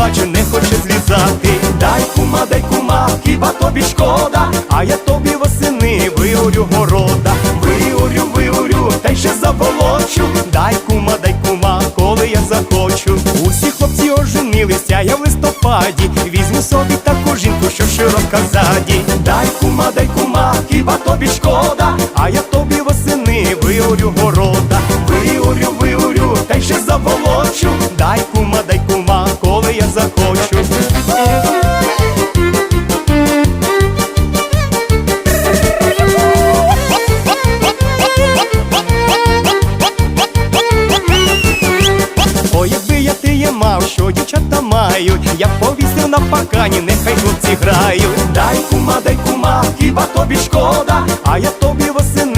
плаче, не хоче злізати. Дай кума, дай кума, хіба тобі шкода, а я тобі восени виорю города, виорю, виорю, та й ще заволочу. Дай кума, дай кума, коли я захочу. Усі хлопці оженилися, я в листопаді. Візьму собі таку жінку, що широка ззаді. Дай кума, дай кума, хіба тобі шкода, а я мав, що дівчата мають, я повісив на паркані, нехай хлопці грають. Дай кума, дай кума, хіба тобі шкода, а я тобі восени